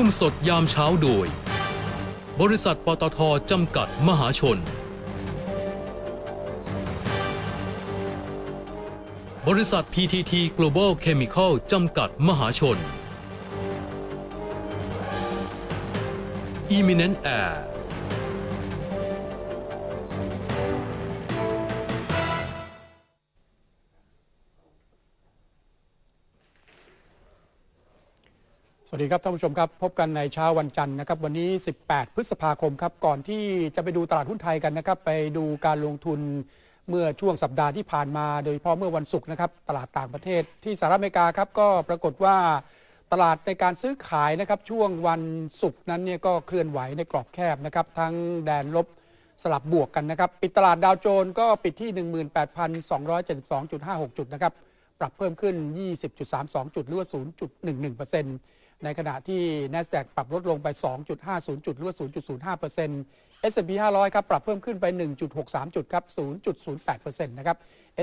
ร่วมสดยามเช้าโดย บริษัทปตทจำกัดมหาชน บริษัท PTT Global Chemical จำกัดมหาชน Eminent Air สวัสดีครับท่านผู้ชมครับ พบกันในเช้าวันจันทร์นะครับวันนี้ 18 พฤษภาคมครับก่อนที่จะไปดูตลาดหุ้นไทยกันนะครับไปดูการลงทุนเมื่อช่วงสัปดาห์ที่ผ่านมา โดยเฉพาะเมื่อวันศุกร์นะครับตลาดต่างประเทศที่สหรัฐอเมริกาครับก็ปรากฏว่าตลาดในการซื้อขายนะครับช่วงวันศุกร์นั้นเนี่ยก็เคลื่อนไหวในกรอบแคบนะครับทั้งแดนลบสลับบวกกันนะครับปิดตลาดดาวโจนส์ก็ปิดที่ 18,272.56 จุดนะครับปรับเพิ่มขึ้น 20.32 จุดหรือว่า0.11% ในขณะที่ NASDAQ ปรับลดลงไป 2.50 จุดหรือว่า 0.05% S&P 500 ครับ ปรับเพิ่มขึ้นไป 1.63 จุดครับ 0.08%นะครับ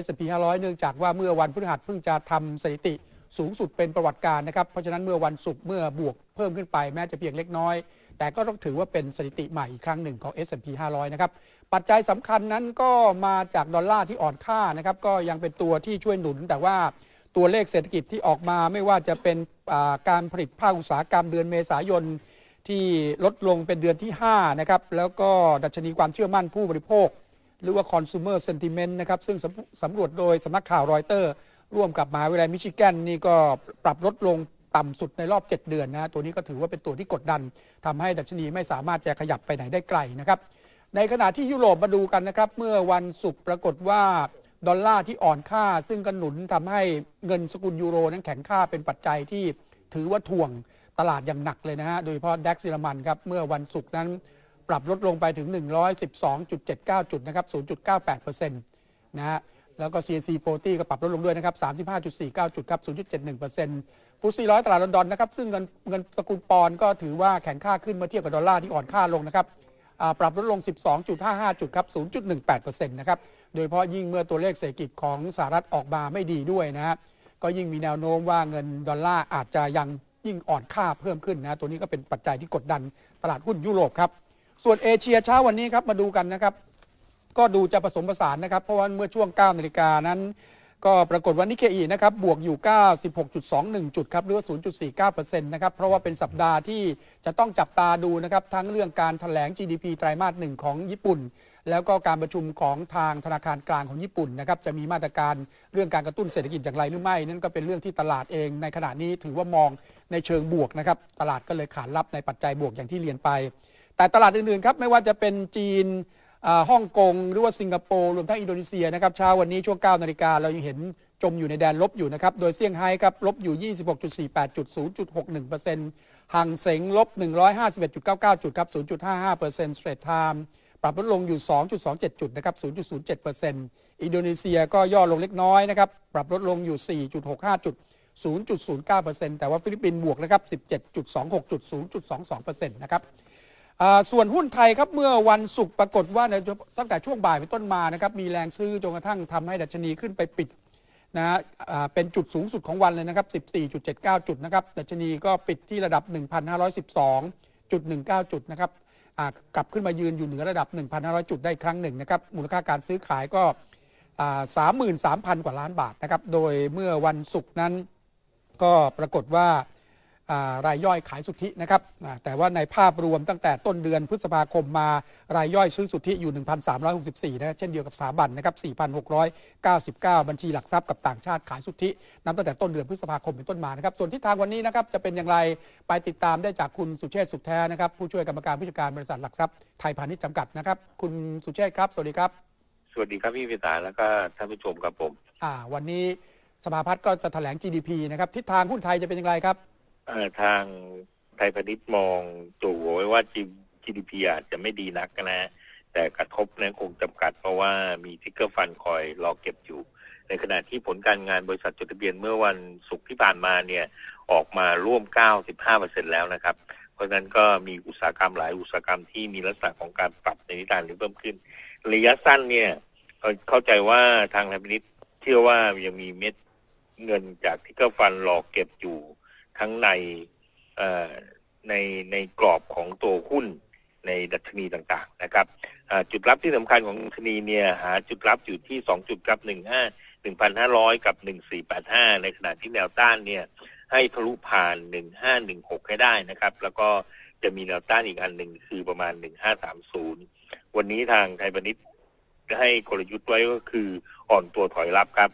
S&P 500 เนื่องจากว่าเมื่อวันพฤหัสเพิ่งจะทำสถิติสูงสุดเป็นประวัติการนะครับ เพราะฉะนั้นเมื่อวันศุกร์เมื่อบวกเพิ่มขึ้นไปแม้จะเพียงเล็กน้อย แต่ก็ต้องถือว่าเป็นสถิติใหม่อีกครั้งหนึ่งของ S&P 500 นะครับ ปัจจัยสำคัญนั้นก็มาจากดอลลาร์ที่อ่อนค่านะครับ ก็ยังเป็นตัวที่ช่วยหนุน แต่ว่าตัวเลขเศรษฐกิจที่ออกมาไม่ว่าจะเป็น การผลิตภาคอุตสาหกรรมเดือนเมษายนที่ลดลงเป็นเดือนที่ 5 นะครับ แล้วก็ดัชนีความเชื่อมั่นผู้บริโภค หรือว่า consumer sentiment นะครับ ซึ่งสำสำรวจโดยสำนักข่าวรอยเตอร์ ร่วมกับมหาวิทยาลัยมิชิแกนนี่ก็ปรับลดลงต่ำสุดในรอบ 7 เดือนนะฮะตัวนี้ก็ถือว่าเป็นตัวที่กดดันทำให้ดัชนีไม่สามารถจะขยับไปไหนได้ไกลนะครับ ในขณะที่ยุโรปมาดูกันนะครับ เมื่อวันศุกร์ปรากฏว่า ดอลลาร์ที่อ่อนค่า ซึ่งก็หนุนทำให้เงินสกุลยูโรนั้นแข็งค่าเป็นปัจจัยที่ถือว่าถ่วงตลาดอย่างหนักเลยนะฮะ โดยเฉพาะดัคซิลมันครับ เมื่อวันศุกร์นั้นปรับลดลงไปถึง 112.79 จุดนะครับ 0.98%นะฮะ แล้วก็ CAC 40 ก็ปรับลดลงด้วยนะครับ 35.49 จุดครับ 0.71%ฟุตซี่ร้อยตลาดลอนดอนนะครับ ซึ่งเงินเงินสกุลปอนก็ถือว่าแข็งค่าขึ้นเมื่อเทียบกับดอลลาร์ที่อ่อนค่าลงนะครับ ปรับลดลง 12.55 จุดครับ 0.18%นะครับ โดยเฉพาะยิ่งเมื่อตัวเลขเศรษฐกิจของสหรัฐออกมาไม่ดีด้วยนะฮะ ก็ยิ่งมีแนวโน้มว่าเงินดอลลาร์อาจจะยังยิ่งอ่อนค่าเพิ่มขึ้นนะ ตัวนี้ก็เป็นปัจจัยที่กดดันตลาดหุ้นยุโรปครับ ส่วนเอเชียเช้าวันนี้ครับมาดูกันนะครับ ก็ดูจะผสมผสานนะครับ เพราะว่าเมื่อช่วง 9 นาฬิกานั้น ก็ปรากฏว่านิเคอีนะครับบวกอยู่ 96.21 จุดครับหรือว่า 0.49%นะครับเพราะว่าเป็นสัปดาห์ที่จะต้องจับตาดูนะครับทั้งเรื่องการถแถลง GDP ไตรมาสหนึ่งของญี่ปุ่น แล้วก็การประชุมของทางธนาคารกลางของญี่ปุ่นนะครับจะมีมาตรการเรื่องการกระตุ้นเศรษฐกิจอย่างไรหรือไม่ นั่นก็เป็นเรื่องที่ตลาดเองในขณะนี้ถือว่ามองในเชิงบวกนะครับตลาดก็เลยขานรับในปัจจัยบวกอย่างที่เรียนไป แต่ตลาดอื่นๆครับไม่ว่าจะเป็นจีน ฮ่องกงหรือว่าสิงคโปร์รวมทั้งอินโดนีเซียนะครับเช้าวันนี้ช่วง9นาฬิกาเรายังเห็นจมอยู่ในแดนลบอยู่นะครับ โดยเซี่ยงไฮ้ครับลบอยู่ 26.48จุด0.61%ห่างเสงลบ 151.99 จุดครับ 0.55%สเตรทไทม์ปรับลดลงอยู่ 2.27 จุดนะครับ 0.07%อินโดนีเซียก็ย่อลงเล็กน้อยนะครับ ปรับลดลงอยู่ 4.65 จุด 0.09%แต่ว่าฟิลิปปินส์บวกนะครับ 17.26จุด0.22%นะครับอ่า ส่วนหุ้นไทยครับเมื่อวันศุกร์ปรากฏว่าในตั้งแต่ช่วงบ่ายเป็นต้นมานะครับมีแรงซื้อจนกระทั่งทำให้ดัชนีขึ้นไปปิดนะฮะเป็นจุดสูงสุดของวันเลยนะครับ 14.79 จุดนะครับดัชนีก็ปิดที่ระดับ 1,512.19 จุดนะครับกลับขึ้นมายืนอยู่เหนือระดับ 1,500 จุดได้ครั้งหนึ่งนะครับมูลค่าการซื้อขายก็ 33,000 กว่าล้านบาทนะครับโดยเมื่อวันศุกร์นั้นก็ปรากฏว่า รายย่อยขายสุทธินะครับอ่าแต่ว่าในภาพรวมตั้งแต่ต้นเดือนพฤษภาคมมารายย่อยซื้อสุทธิอยู่ 1,364นะเช่นเดียวกับสถาบันนะครับ4,699 บัญชีหลักทรัพย์กับต่างชาติขายสุทธินับตั้งแต่ต้นเดือนพฤษภาคมเป็นต้นมานะครับส่วนทิศทางวันนี้นะครับจะเป็นอย่างไรไปติดตามได้จากคุณสุเชษฐ์สุขแท้นะครับผู้ช่วยกรรมการผู้จัดการบริษัทหลักทรัพย์ไทยพาณิชย์จำกัดนะครับคุณสุเชษฐ์ครับ สวัสดีครับ สวัสดีครับพี่พิสารแล้วก็ท่านผู้ชมครับผม อ่า วันนี้สภาพัฒน์ก็จะแถลง GDP นะครับทิศทางหุ้นไทยจะเป็นอย่างไรครับเอ่อ ทางไทยพาณิชย์มองตัวไว้ว่า GDP อาจจะไม่ดีนักนะ แต่กระทบเนี่ยคงจำกัดเพราะว่ามีทิกเกอร์ฟันคอยรอเก็บอยู่ ในขณะที่ผลการงานบริษัทจดทะเบียนเมื่อวันศุกร์ที่ผ่านมาเนี่ยออกมาร่วม 95%แล้วนะครับ เพราะฉะนั้นก็มีอุตสาหกรรมหลายอุตสาหกรรมที่มีลักษณะของการปรับในนิทานหรือเพิ่มขึ้น ระยะสั้นเนี่ยเอ่อเข้าใจว่าทางไทยพาณิชย์เชื่อว่ายังมีเม็ดเงินจากทิกเกอร์ฟันรอเก็บอยู่ ทั้งในเอ่อในในกรอบของตัวหุ้นในดัชนีต่างๆนะครับจุดรับที่สำคัญของดัชนีเนี่ยหาจุดรับอยู่ที่2จุดรับ15 1,500กับ1485ในขณะที่แนวต้านเนี่ยให้ทะลุผ่าน1516ให้ได้นะครับ แล้วก็จะมีแนวต้านอีกอันหนึ่งคือประมาณ1530วันนี้ทางไทยพาณิชย์ให้กลยุทธ์ไว้ก็คืออ่อนตัวถอยรับครับ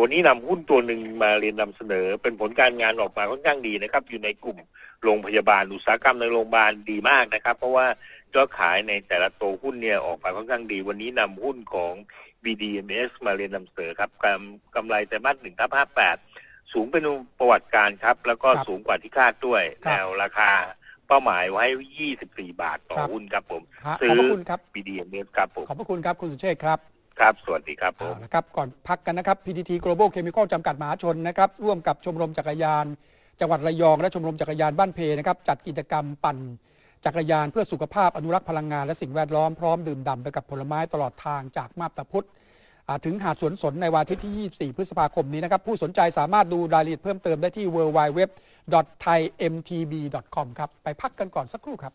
วันนี้นำหุ้นตัวหนึ่งมาเรียนนำเสนอ เป็นผลการงานออกมาค่อนข้างดีนะครับ อยู่ในกลุ่มโรงพยาบาลอุตสาหกรรมในโรงพยาบาลดีมากนะครับ เพราะว่ายอดขายในแต่ละตัวหุ้นเนี่ยออกมาค่อนข้างดี วันนี้นำหุ้นของ BDMs มาเรียนนำเสนอครับกำกำไรไตรมาสหนึ่งทับห้าแปดสูงเป็นประวัติการครับ แล้วก็ครับสูงกว่าที่คาดด้วยครับแนวราคาเป้าหมายไว้ 24 บาทต่อครับหุ้นครับผมฮะซื้ขออบพระคุณครับ BDMs ครับผม ขอบพระคุณครับ คุณสุเชษฐ์ครับ ครับ สวัสดีครับผมละครับก่อนพักกันนะครับ PTT Global Chemical จำกัดมหาชนนะครับ ร่วมกับชมรมจักรยาน จังหวัดระยองและชมรมจักรยานบ้านเพนะครับ จัดกิจกรรมปั่นจักรยานเพื่อสุขภาพอนุรักษ์พลังงานและสิ่งแวดล้อมพร้อมดื่มด่ำไปกับผลไม้ตลอดทางจากมาบตาพุธถึงหาดสวนสนในวันอาทิตย์ที่ 24 พฤษภาคมนี้นะครับ ผู้สนใจสามารถดูรายละเอียดเพิ่มเติมได้ที่ www.thaimtb.com ครับ ไปพักกันก่อนสักครู่ครับ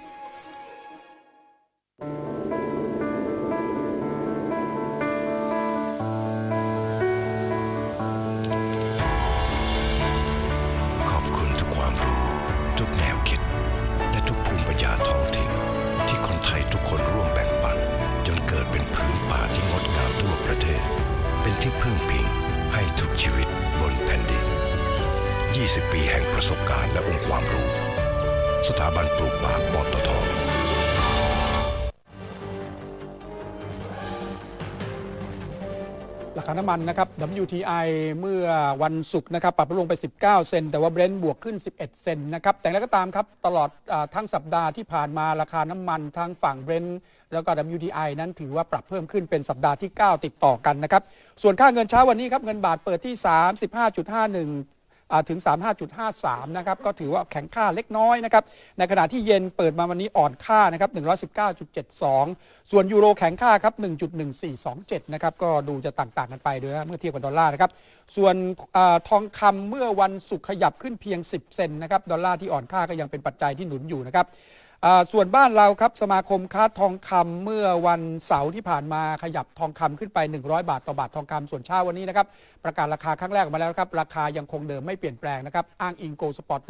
ราคาน้ำมันนะครับ WTI เมื่อวันศุกร์นะครับปรับลงไป 19 เซนแต่ว่าเบรนท์บวกขึ้น 11 เซนนะครับ แต่แล้วก็ตามครับ ตลอดอทั้งสัปดาห์ที่ผ่านมาราคาน้ำมันทางฝั่งเบรนท์แล้วก็ WTI นั้นถือว่าปรับเพิ่มขึ้นเป็นสัปดาห์ที่ 9 ติดต่อกันนะครับ ส่วนค่าเงินเช้าวันนี้ครับเงินบาทเปิดที่ 35.51 ถึง 35.53 นะครับ ก็ถือว่าแข็งค่าเล็กน้อยนะครับ ในขณะที่เยนเปิดมาวันนี้อ่อนค่านะครับ 119.72 ส่วนยูโรแข็งค่าครับ 1.1427 นะครับ ก็ดูจะต่างๆกันไปด้วยนะเมื่อเทียบกับดอลลาร์นะครับ ส่วนอทองคำเมื่อวันศุกร์ขยับขึ้นเพียง 10 เซนนะครับ ดอลลาร์ที่อ่อนค่าก็ยังเป็นปัจจัยที่หนุนอยู่นะครับ ส่วนบ้านเราครับสมาคมค้าทองคำเมื่อวันเสาร์ที่ผ่านมาขยับทองคำขึ้นไป 100 บาทต่อบาททองคำส่วนเช้าวันนี้นะครับประกาศราคาครั้งแรกออกมาแล้วครับราคายังคงเดิมไม่เปลี่ยนแปลงนะครับอ้างอิงโกลสปอร์ต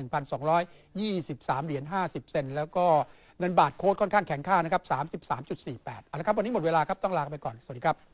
1,223 เหรียญ50 เซนแล้วก็เงินบาทโค้ดค่อนข้างแข็งค่านะครับ33.48เอาละครับวันนี้หมดเวลาครับต้องลาไปก่อนสวัสดีครับ